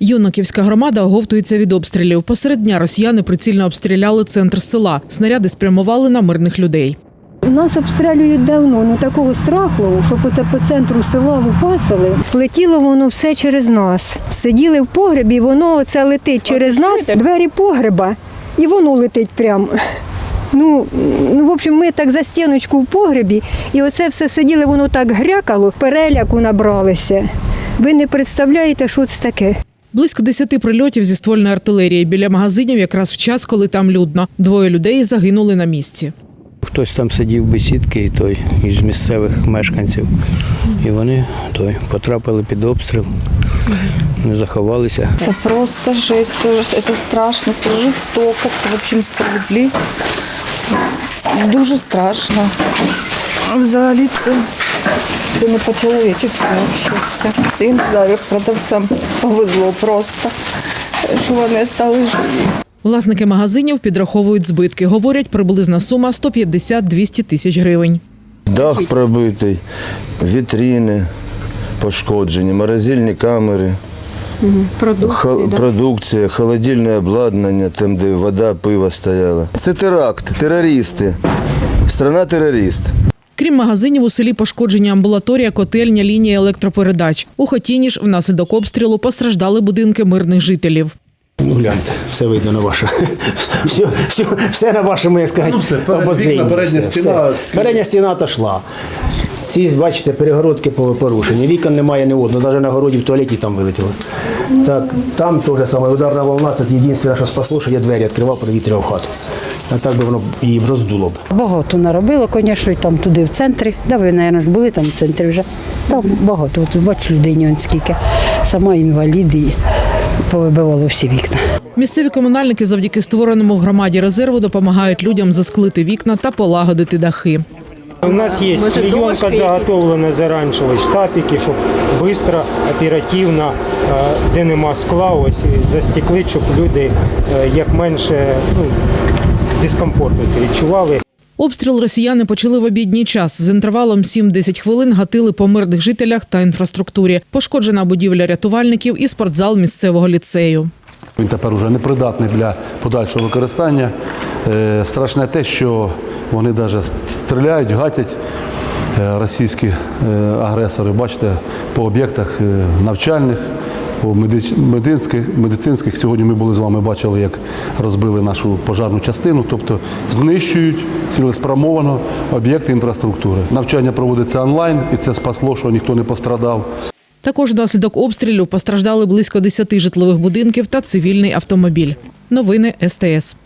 Юнаківська громада оговтується від обстрілів. Посеред дня росіяни прицільно обстріляли центр села. Снаряди спрямували на мирних людей. Нас обстрілюють давно, ну такого страху, щоб оце по центру села лупасили. Летіло воно все через нас. Сиділи в погребі, воно оце летить через нас, двері погреба, і воно летить прямо. Ну, ну, в общем, ми так за стіночку в погребі, і оце все сиділи, воно так грякало, переляку набралися. Ви не представляєте, що це таке. Близько десяти прильотів зі ствольної артилерії біля магазинів якраз в час, коли там людно. Двоє людей загинули на місці. Хтось там сидів в бесідки, і той із місцевих мешканців. І вони той потрапили під обстріл, не заховалися. Это просто жесть, это страшно, це жорстоко, це взагалі несправедливо. Це дуже страшно. Взагалі це, це не по-чоловічески взагалі все. Я не знаю, як продавцям повезло просто, що вони стали живі. Власники магазинів підраховують збитки. Говорять, приблизна сума 150-200 тисяч гривень. Дах пробитий, вітріни пошкоджені, морозильні камери, хо- продукція, холодильне обладнання, там, де вода, пиво стояло. Це теракт, терористи. Страна терорист. Крім магазинів, у селі пошкоджені амбулаторія, котельня, лінія електропередач. У Хотіні ж внаслідок обстрілу постраждали будинки мирних жителів. Ну, гляньте, все видно на ваше. Все, все, все на вашому, як сказати, Ну, все, перед- передня стіна. все. Передня стіна отошла. Ці, бачите, перегородки по- порушені. Вікон немає ні одного, навіть на городі в туалеті там вилетіло. Так, там теж саме ударна волна, це єдине, що спасло, що я двері відкривав, провітрював хату. А так би воно її б роздуло б. Багато наробило, звісно, і там туди в центрі. Да, ви, мабуть, ж були там в центрі вже. Там багато. От бачу людині он скільки. Сама інвалід і повибивало всі вікна. Місцеві комунальники завдяки створеному в громаді резерву допомагають людям засклити вікна та полагодити дахи. У нас є клейонка заготовлена заранчево, штапики, щоб швидко, оперативно, е, де нема скла, ось застекли, щоб люди е, як менше ну, дискомфорту це відчували. Обстріл росіяни почали в обідній час. З інтервалом 7-10 хвилин гатили по мирних жителях та інфраструктурі. Пошкоджена будівля рятувальників і спортзал місцевого ліцею. Він тепер уже непридатний для подальшого використання. Е, Страшне те, що вони навіть стріляють, гатять е, російські е, агресори, бачите, по об'єктах навчальних, медич- медицинських, медицинських. Сьогодні ми були з вами, бачили, як розбили нашу пожарну частину, тобто знищують цілеспрямовано об'єкти інфраструктури. Навчання проводиться онлайн, і це спасло, що ніхто не пострадав. Також внаслідок обстрілів постраждали близько 10 житлових будинків та цивільний автомобіль. Новини СТС.